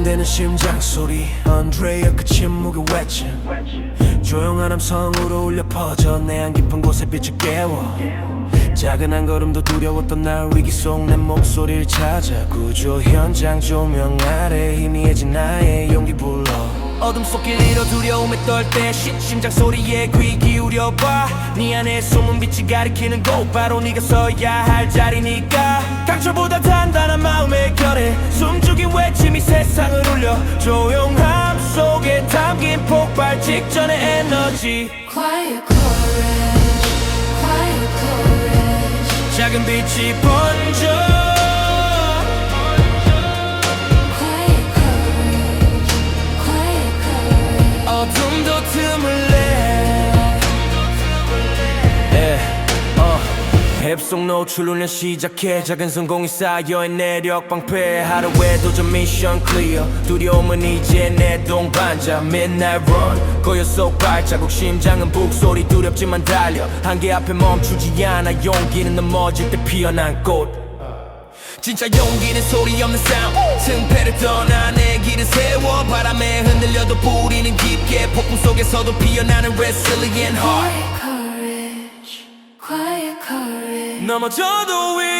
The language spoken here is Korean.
두근대는 심장 소리. 언드레이어 그 침묵의 외침. 조용한 함성으로 울려 퍼져 내안 깊은 곳에 빛을 깨워. 작은 한 걸음도 두려웠던 날 위기 속 내 목소리를 찾아 구조 현장 조명 아래 희미해진 나의 용기 불러. 어둠 속길 잃어 두려움에 떨때 심장 소리에 귀 기울여봐. 네 안에 숨은 빛이 가리키는 곳 바로 네가 서야 할 자리니까. 강철보다 단단한 마음의 결에 숨죽인 외침이 세상을 울려 조용함 속에 담긴 폭발 직전의 에너지. Quiet courage, quiet courage, 작은 빛이 번져 앱속 노출 훈련 시작해 작은 성공이 쌓여 내력 방패. 하루에 도전 미션 클리어 두려움은 이제 내 동반자. Midnight run. 거여 속 발자국. 심장은 북소리 두렵지만 달려. 한계 앞에 멈추지 않아. 용기는 넘어질 때 피어난 꽃. 진짜 용기는 소리 없는 싸움 승패를 떠나 내 길을 세워. 바람에 흔들려도 뿌리는 깊게. 폭풍 속에서도 피어나는 resilient heart Quiet courage, quiet courage. 넘어져도